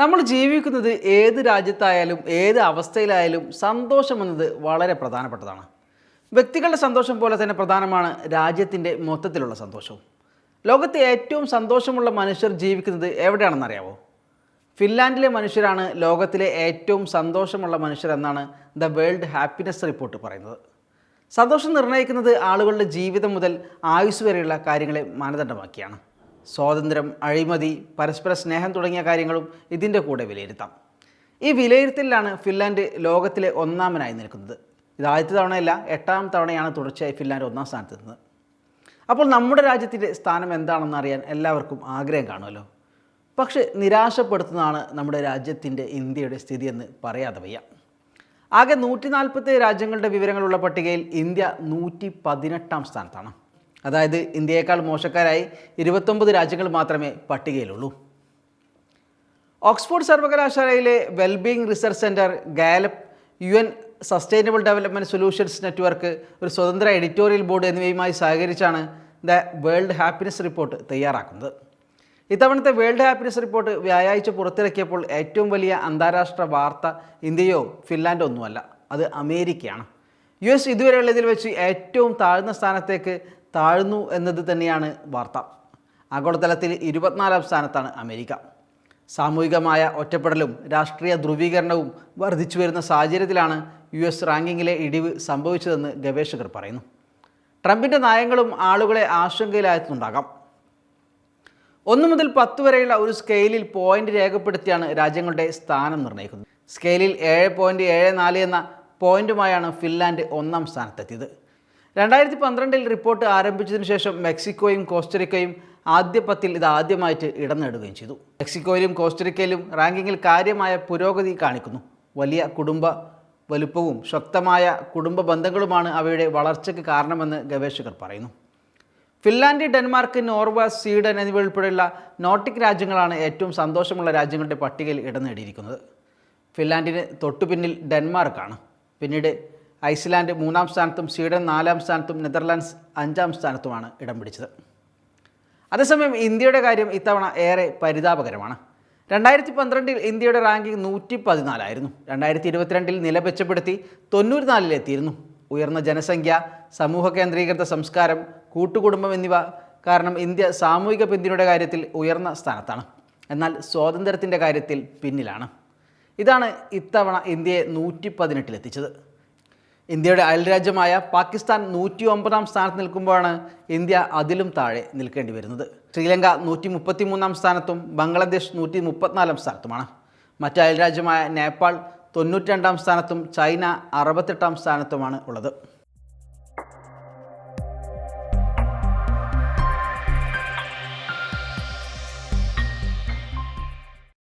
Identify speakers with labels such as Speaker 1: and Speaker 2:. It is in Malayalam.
Speaker 1: നമ്മൾ ജീവിക്കുന്നത് ഏത് രാജ്യത്തായാലും ഏത് അവസ്ഥയിലായാലും സന്തോഷം എന്നത് വളരെ പ്രധാനപ്പെട്ടതാണ്. വ്യക്തികളുടെ സന്തോഷം പോലെ തന്നെ പ്രധാനമാണ് രാജ്യത്തിന്റെ മൊത്തത്തിലുള്ള സന്തോഷവും. ലോകത്തെ ഏറ്റവും സന്തോഷമുള്ള മനുഷ്യർ ജീവിക്കുന്നത് എവിടെയാണെന്നറിയാവോ? ഫിൻലാൻഡിലെ മനുഷ്യരാണ് ലോകത്തിലെ ഏറ്റവും സന്തോഷമുള്ള മനുഷ്യർ എന്നാണ് ദ വേൾഡ് ഹാപ്പിനെസ് റിപ്പോർട്ട് പറയുന്നത്. സന്തോഷം നിർണയിക്കുന്നത് ആളുകളുടെ ജീവിതം മുതൽ ആയുസ് വരെയുള്ള കാര്യങ്ങളെ മാനദണ്ഡമാക്കിയാണ്. സ്വാതന്ത്ര്യം അഴിമതി പരസ്പര സ്നേഹം തുടങ്ങിയ കാര്യങ്ങളും ഇതിന്റെ കൂടെ വിലയിരുത്താം. ഈ വിലയിരുത്തലിലാണ് ഫിൻലാൻഡ് ലോകത്തിലെ ഒന്നാമനായി നിൽക്കുന്നത്. ഇത് ആദ്യത്തെ തവണയല്ല എട്ടാം തവണയാണ് തുടർച്ചയായി ഫിൻലാൻഡ് ഒന്നാം സ്ഥാനത്ത് നിന്നത്. അപ്പോൾ നമ്മുടെ രാജ്യത്തിന്റെ സ്ഥാനം എന്താണെന്ന് അറിയാൻ എല്ലാവർക്കും ആഗ്രഹം കാണുമല്ലോ. പക്ഷേ നിരാശപ്പെടുത്തുന്നതാണ് നമ്മുടെ രാജ്യത്തിന്റെ ഇന്ത്യയുടെ സ്ഥിതി എന്ന് പറയാതെ വയ്യ. ആകെ നൂറ്റി നാൽപ്പത്തി രാജ്യങ്ങളുടെ വിവരങ്ങളുള്ള പട്ടികയിൽ ഇന്ത്യ നൂറ്റി പതിനെട്ടാം സ്ഥാനത്താണ്. അതായത് ഇന്ത്യയേക്കാൾ മോശക്കാരായി ഇരുപത്തൊമ്പത് രാജ്യങ്ങൾ മാത്രമേ പട്ടികയിലുള്ളൂ. ഓക്സ്ഫോർഡ് സർവകലാശാലയിലെ wellbeing research centre Gallup U N sustainable development solutions network ഒരു സ്വതന്ത്ര എഡിറ്റോറിയൽ ബോർഡ് എന്നിവയുമായി സഹകരിച്ചാണ് ദ വേൾഡ് ഹാപ്പിനെസ് റിപ്പോർട്ട് തയ്യാറാക്കുന്നത്. ഇത്തവണത്തെ വേൾഡ് ഹാപ്പിനെസ് റിപ്പോർട്ട് വ്യാഴാഴ്ച പുറത്തിറക്കിയപ്പോൾ ഏറ്റവും വലിയ അന്താരാഷ്ട്ര വാർത്ത ഇന്ത്യയോ ഫിൻലാൻഡോ ഒന്നുമല്ല അത് അമേരിക്കയാണ്. യു എസ് ഇതുവരെയുള്ളതിൽ വെച്ച് ഏറ്റവും താഴ്ന്ന സ്ഥാനത്തേക്ക് താഴ്ന്നു എന്നത് തന്നെയാണ് വാർത്ത. ആഗോളതലത്തിൽ ഇരുപത്തിനാലാം സ്ഥാനത്താണ് അമേരിക്ക. സാമൂഹികമായ ഒറ്റപ്പെടലും രാഷ്ട്രീയ ധ്രുവീകരണവും വർദ്ധിച്ചു വരുന്ന സാഹചര്യത്തിലാണ് യു എസ് റാങ്കിങ്ങിലെ ഇടിവ് സംഭവിച്ചതെന്ന് ഗവേഷകർ പറയുന്നു. ട്രംപിന്റെ നയങ്ങളും ആളുകളെ ആശങ്കയിലായെന്നുണ്ടാകാം ഒന്ന് മുതൽ പത്ത് വരെയുള്ള ഒരു സ്കെയിലിൽ പോയിന്റ് രേഖപ്പെടുത്തിയാണ് രാജ്യങ്ങളുടെ സ്ഥാനം നിർണയിക്കുന്നത്. സ്കെയിലിൽ ഏഴ് പോയിന്റ് ഏഴ് നാല് എന്ന പോയിന്റുമായാണ് ഫിൻലാൻഡ് ഒന്നാം സ്ഥാനത്തെത്തിയത്. രണ്ടായിരത്തി പന്ത്രണ്ടിൽ റിപ്പോർട്ട് ആരംഭിച്ചതിനു ശേഷം മെക്സിക്കോയും കോസ്റ്ററിക്കയും ആദ്യ പത്തിൽ ഇത് ആദ്യമായിട്ട് ഇടം നേടുകയും ചെയ്തു. മെക്സിക്കോയിലും കോസ്റ്ററിക്കയിലും റാങ്കിങ്ങിൽ കാര്യമായ പുരോഗതി കാണിക്കുന്നു. വലിയ കുടുംബ വലുപ്പവും ശക്തമായ കുടുംബ ബന്ധങ്ങളുമാണ് അവയുടെ വളർച്ചയ്ക്ക് കാരണമെന്ന് ഗവേഷകർ പറയുന്നു. ഫിൻലാൻഡ് ഡെൻമാർക്ക് നോർവ സ്വീഡൻ എന്നിവ ഉൾപ്പെടെയുള്ള നോർട്ടിക് രാജ്യങ്ങളാണ് ഏറ്റവും സന്തോഷമുള്ള രാജ്യങ്ങളുടെ പട്ടികയിൽ ഇടം നേടിയിരിക്കുന്നത്. ഫിൻലാൻഡിന് തൊട്ടുപിന്നിൽ ഡെൻമാർക്കാണ്. പിന്നീട് ഐസ്ലാൻഡ് മൂന്നാം സ്ഥാനത്തും സ്വീഡൻ നാലാം സ്ഥാനത്തും നെതർലാൻഡ്സ് അഞ്ചാം സ്ഥാനത്തുമാണ് ഇടം പിടിച്ചത്. അതേസമയം ഇന്ത്യയുടെ കാര്യം ഇത്തവണ ഏറെ പരിതാപകരമാണ്. രണ്ടായിരത്തി പന്ത്രണ്ടിൽ ഇന്ത്യയുടെ റാങ്കിംഗ് നൂറ്റി പതിനാലായിരുന്നു രണ്ടായിരത്തി ഇരുപത്തിരണ്ടിൽ നില മെച്ചപ്പെടുത്തി തൊണ്ണൂറ്റിനാലിലെത്തിയിരുന്നു ഉയർന്ന ജനസംഖ്യ സമൂഹ കേന്ദ്രീകൃത സംസ്കാരം കൂട്ടുകുടുംബം എന്നിവ കാരണം ഇന്ത്യ സാമൂഹിക പിന്തുണയുടെ കാര്യത്തിൽ ഉയർന്ന സ്ഥാനത്താണ്. എന്നാൽ സ്വാതന്ത്ര്യത്തിന്റെ കാര്യത്തിൽ പിന്നിലാണ്. ഇതാണ് ഇത്തവണ ഇന്ത്യയെ നൂറ്റി പതിനെട്ടിലെത്തിച്ചത് ഇന്ത്യയുടെ അയൽരാജ്യമായ പാകിസ്ഥാൻ നൂറ്റി ഒമ്പതാം സ്ഥാനത്ത് നിൽക്കുമ്പോഴാണ് ഇന്ത്യ അതിലും താഴെ നിൽക്കേണ്ടി വരുന്നത്. ശ്രീലങ്ക നൂറ്റി മുപ്പത്തി മൂന്നാം സ്ഥാനത്തും ബംഗ്ലാദേശ് നൂറ്റി മുപ്പത്തിനാലാം സ്ഥാനത്തുമാണ്. മറ്റ് അയൽരാജ്യമായ നേപ്പാൾ തൊണ്ണൂറ്റി രണ്ടാം സ്ഥാനത്തും ചൈന അറുപത്തെട്ടാം സ്ഥാനത്തുമാണ് ഉള്ളത്.